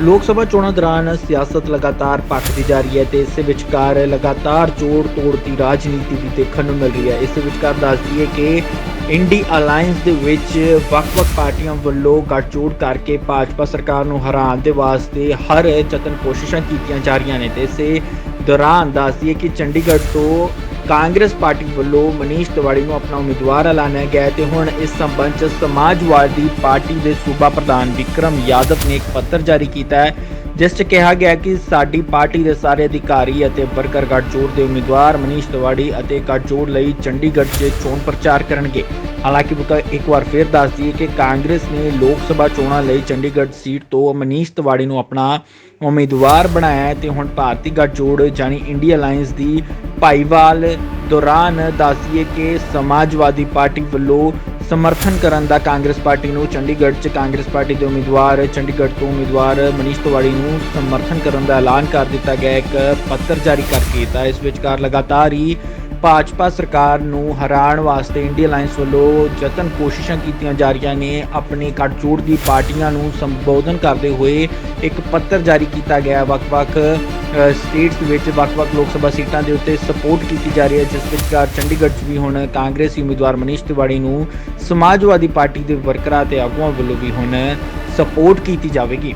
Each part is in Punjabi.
ਲੋਕ ਸਭਾ ਚੋਣਾਂ ਦੌਰਾਨ ਸਿਆਸਤ ਲਗਾਤਾਰ ਭਖਦੀ ਜਾ ਰਹੀ ਹੈ ਤੇ ਇਸੇ ਵਿਚਕਾਰ ਲਗਾਤਾਰ ਜੋੜ ਤੋੜ ਦੀ ਰਾਜਨੀਤੀ ਵੀ ਦੇਖਣ ਨੂੰ ਮਿਲ ਰਹੀ ਹੈ। ਇਸ ਵਿਚਕਾਰ ਦੱਸ ਦਈਏ ਕਿ ਇੰਡੀ ਅਲਾਈਅੰਸ ਦੇ ਵਿੱਚ ਵੱਖ-ਵੱਖ ਪਾਰਟੀਆਂ ਵੱਲੋਂ ਗੱਠਜੋੜ ਕਰਕੇ ਭਾਜਪਾ ਸਰਕਾਰ ਨੂੰ ਹਰਾਉਣ ਦੇ ਵਾਸਤੇ ਹਰ ਯਤਨ ਕੋਸ਼ਿਸ਼ਾਂ ਕੀਤੀਆਂ ਜਾ ਰਹੀਆਂ ਨੇ ਤੇ ਇਸੇ ਦੌਰਾਨ ਦੱਸ ਦਈਏ ਕਿ ਚੰਡੀਗੜ੍ਹ ਤੋਂ ਕਾਂਗਰਸ ਪਾਰਟੀ ਵੱਲੋਂ ਮਨੀਸ਼ ਤਿਵਾੜੀ ਨੂੰ ਆਪਣਾ ਉਮੀਦਵਾਰ ਐਲਾਨਿਆ ਗਿਆ ਹੈ ਤੇ ਹੁਣ ਇਸ ਸੰਬੰਧ 'ਚ ਸਮਾਜਵਾਦੀ ਪਾਰਟੀ ਦੇ ਸੂਬਾ ਪ੍ਰਧਾਨ ਵਿਕਰਮ ਯਾਦਵ ਨੇ ਇੱਕ ਪੱਤਰ ਜਾਰੀ ਕੀਤਾ ਹੈ, ਜਿਸ 'ਚ ਕਿਹਾ ਗਿਆ ਕਿ ਸਾਡੀ ਪਾਰਟੀ ਦੇ ਸਾਰੇ ਅਧਿਕਾਰੀ ਅਤੇ ਵਰਕਰ ਗੱਠਜੋੜ ਦੇ ਉਮੀਦਵਾਰ ਮਨੀਸ਼ ਤਿਵਾੜੀ ਅਤੇ ਗੱਠਜੋੜ ਲਈ ਚੰਡੀਗੜ੍ਹ 'ਚ ਚੋਣ ਪ੍ਰਚਾਰ ਕਰਨਗੇ। ਹਾਲਾਂਕਿ ਬੁਕਾ ਇੱਕ ਵਾਰ ਫਿਰ ਦੱਸ ਦਈਏ ਕਿ ਕਾਂਗਰਸ ਨੇ ਲੋਕ ਸਭਾ ਚੋਣਾਂ ਲਈ ਚੰਡੀਗੜ੍ਹ ਸੀਟ ਤੋਂ ਮਨੀਸ਼ ਤਿਵਾੜੀ ਨੂੰ ਆਪਣਾ ਉਮੀਦਵਾਰ ਬਣਾਇਆ ਹੈ ਤੇ ਹੁਣ ਭਾਰਤੀ ਗੱਠਜੋੜ ਯਾਨੀ ਇੰਡੀਆ ਅਲਾਈਅੰਸ ਦੀ ਭਾਈਵਾਲ ਦੌਰਾਨ ਦੱਸੀਏ ਕਿ ਸਮਾਜਵਾਦੀ ਪਾਰਟੀ ਵੱਲੋਂ ਸਮਰਥਨ ਕਰਨ ਦਾ ਕਾਂਗਰਸ ਪਾਰਟੀ ਨੂੰ ਚੰਡੀਗੜ੍ਹ 'ਚ ਕਾਂਗਰਸ ਪਾਰਟੀ ਦੇ ਉਮੀਦਵਾਰ, ਚੰਡੀਗੜ੍ਹ ਤੋਂ ਉਮੀਦਵਾਰ ਮਨੀਸ਼ ਤਿਵਾੜੀ ਨੂੰ ਸਮਰਥਨ ਕਰਨ ਦਾ ਐਲਾਨ ਕਰ ਦਿੱਤਾ ਗਿਆ। ਇੱਕ ਪੱਤਰ ਜਾਰੀ ਕਰਕੇ ਤਾਂ ਇਸ ਵਿਚਕਾਰ ਲਗਾਤਾਰ ਹੀ ਭਾਜਪਾ ਸਰਕਾਰ ਨੂੰ ਹਰਾਉਣ ਵਾਸਤੇ ਇੰਡੀਆ ਅਲਾਈਅੰਸ ਵੱਲੋਂ ਯਤਨ ਕੋਸ਼ਿਸ਼ਾਂ ਕੀਤੀਆਂ ਜਾ ਰਹੀਆਂ ਨੇ। ਆਪਣੇ ਗੱਠਜੋੜ ਦੀ ਪਾਰਟੀਆਂ ਨੂੰ ਸੰਬੋਧਨ ਕਰਦੇ ਹੋਏ ਇੱਕ ਪੱਤਰ ਜਾਰੀ ਕੀਤਾ ਗਿਆ। ਵੱਖ-ਵੱਖ ਸਟੇਟਸ ਵਿੱਚ ਵੱਖ-ਵੱਖ ਲੋਕ ਸਭਾ ਸੀਟਾਂ ਦੇ ਉੱਤੇ ਸਪੋਰਟ ਕੀਤੀ ਜਾ ਰਹੀ ਹੈ, ਜਿਸ ਵਿਚਕਾਰ ਚੰਡੀਗੜ੍ਹ 'ਚ ਵੀ ਹੁਣ ਕਾਂਗਰਸੀ ਉਮੀਦਵਾਰ ਮਨੀਸ਼ ਤਿਵਾੜੀ ਨੂੰ ਸਮਾਜਵਾਦੀ ਪਾਰਟੀ ਦੇ ਵਰਕਰਾਂ ਤੇ ਆਗੂਆਂ ਵੱਲੋਂ ਵੀ ਹੁਣ ਸਪੋਰਟ ਕੀਤੀ ਜਾਵੇਗੀ।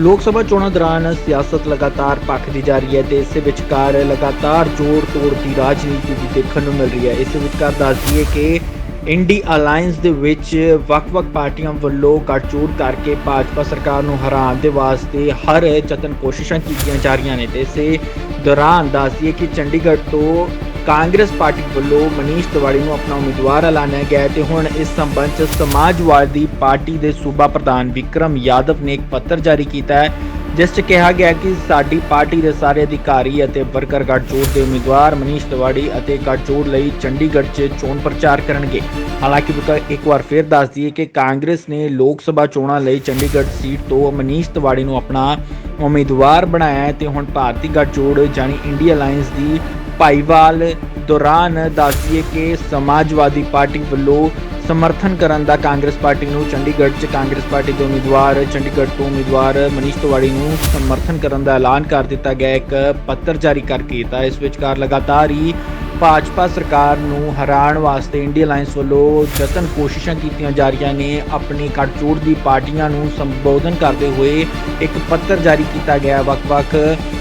ਲੋਕ ਸਭਾ ਚੋਣਾਂ ਦੌਰਾਨ ਸਿਆਸਤ ਲਗਾਤਾਰ ਭਖਦੀ ਜਾ ਰਹੀ ਹੈ ਤੇ ਇਸੇ ਵਿਚਕਾਰ ਲਗਾਤਾਰ ਜੋੜ ਤੋੜ ਦੀ ਰਾਜਨੀਤੀ ਵੀ ਦੇਖਣ ਨੂੰ ਮਿਲ ਰਹੀ ਹੈ। ਇਸ ਵਿਚਕਾਰ ਦੱਸ ਦਈਏ ਕਿ ਇੰਡੀ ਅਲਾਈਅੰਸ ਦੇ ਵਿੱਚ ਵੱਖ-ਵੱਖ ਪਾਰਟੀਆਂ ਵੱਲੋਂ ਗੱਠਜੋੜ ਕਰਕੇ ਭਾਜਪਾ ਸਰਕਾਰ ਨੂੰ ਹਰਾਉਣ ਦੇ ਵਾਸਤੇ ਹਰ ਯਤਨ ਕੋਸ਼ਿਸ਼ਾਂ ਕੀਤੀਆਂ ਜਾ ਰਹੀਆਂ ਨੇ ਤੇ ਇਸੇ ਦੌਰਾਨ ਦੱਸਦੀਏ ਕਿ ਚੰਡੀਗੜ੍ਹ ਤੋਂ ਕਾਂਗਰਸ ਪਾਰਟੀ ਵੱਲੋਂ ਮਨੀਸ਼ ਤਿਵਾੜੀ ਨੂੰ ਆਪਣਾ ਉਮੀਦਵਾਰ ਐਲਾਨਿਆ ਗਿਆ ਹੈ ਤੇ ਹੁਣ ਇਸ ਸੰਬੰਧ 'ਚ ਸਮਾਜਵਾਦੀ ਪਾਰਟੀ ਦੇ ਸੂਬਾ ਪ੍ਰਧਾਨ ਵਿਕਰਮ ਯਾਦਵ ਨੇ ਇੱਕ ਪੱਤਰ ਜਾਰੀ ਕੀਤਾ ਹੈ ਜਿਸ 'ਚ ਕਿਹਾ ਗਿਆ ਕਿ ਸਾਡੀ ਪਾਰਟੀ ਦੇ ਸਾਰੇ ਅਧਿਕਾਰੀ ਅਤੇ ਵਰਕਰ ਗੱਠਜੋੜ ਦੇ ਉਮੀਦਵਾਰ ਮਨੀਸ਼ ਤਿਵਾੜੀ ਅਤੇ ਗੱਠਜੋੜ ਲਈ ਚੰਡੀਗੜ੍ਹ 'ਚ ਚੋਣ ਪ੍ਰਚਾਰ ਕਰਨਗੇ। ਹਾਲਾਂਕਿ ਇੱਕ ਵਾਰ ਫਿਰ ਦੱਸ ਦਈਏ ਕਿ ਕਾਂਗਰਸ ਨੇ ਲੋਕ ਸਭਾ ਚੋਣਾਂ ਲਈ ਚੰਡੀਗੜ੍ਹ ਸੀਟ ਤੋਂ ਮਨੀਸ਼ ਤਿਵਾੜੀ ਨੂੰ ਆਪਣਾ ਉਮੀਦਵਾਰ ਬਣਾਇਆ ਹੈ ਤੇ ਹੁਣ ਭਾਰਤੀ ਗੱਠਜੋੜ ਯਾਨੀ ਇੰਡੀਆ ਅਲਾਈਅੰਸ ਦੀ ਭਾਈਵਾਲ ਦੌਰਾਨ ਦੱਸ ਕਿ ਸਮਾਜਵਾਦੀ ਪਾਰਟੀ ਵੱਲੋਂ ਸਮਰਥਨ ਕਰਨ ਦਾ ਕਾਂਗਰਸ ਪਾਰਟੀ ਨੂੰ ਚੰਡੀਗੜ੍ਹ 'ਚ ਕਾਂਗਰਸ ਪਾਰਟੀ ਦੇ ਉਮੀਦਵਾਰ ਚੰਡੀਗੜ੍ਹ ਤੋਂ ਉਮੀਦਵਾਰ ਮਨੀਸ਼ ਤਿਵਾੜੀ ਨੂੰ ਸਮਰਥਨ ਕਰਨ ਦਾ ਐਲਾਨ ਕਰ ਦਿੱਤਾ ਗਿਆ, ਇੱਕ ਪੱਤਰ ਜਾਰੀ ਕਰਕੇ ਤਾਂ ਇਸ ਵਿਚਕਾਰ ਲਗਾਤਾਰ ਹੀ ਭਾਜਪਾ ਸਰਕਾਰ ਨੂੰ ਹਰਾਉਣ ਵਾਸਤੇ ਇੰਡੀਆ ਅਲਾਈਅੰਸ ਵੱਲੋਂ ਯਤਨ ਕੋਸ਼ਿਸ਼ਾਂ ਕੀਤੀਆਂ ਜਾ ਰਹੀਆਂ ਨੇ। ਆਪਣੀ ਗੱਠਜੋੜ ਦੀ ਪਾਰਟੀਆਂ ਨੂੰ ਸੰਬੋਧਨ ਕਰਦੇ ਹੋਏ ਇੱਕ ਪੱਤਰ ਜਾਰੀ ਕੀਤਾ ਗਿਆ। ਵੱਖ-ਵੱਖ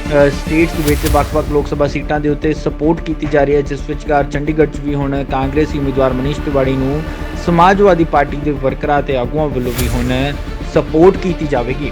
ਸਟੇਟਸ ਵਿੱਚ ਵੱਖ-ਵੱਖ ਲੋਕ ਸਭਾ ਸੀਟਾਂ ਦੇ ਉੱਤੇ ਸਪੋਰਟ ਕੀਤੀ ਜਾ ਰਹੀ ਹੈ, ਜਿਸ ਵਿਚਕਾਰ ਚੰਡੀਗੜ੍ਹ 'ਚ ਵੀ ਹੁਣ ਕਾਂਗਰਸੀ ਉਮੀਦਵਾਰ ਮਨੀਸ਼ ਤਿਵਾੜੀ ਨੂੰ ਸਮਾਜਵਾਦੀ ਪਾਰਟੀ ਦੇ ਵਰਕਰਾਂ ਤੇ ਆਗੂਆਂ ਵੱਲੋਂ ਵੀ ਹੁਣ ਸਪੋਰਟ ਕੀਤੀ ਜਾਵੇਗੀ।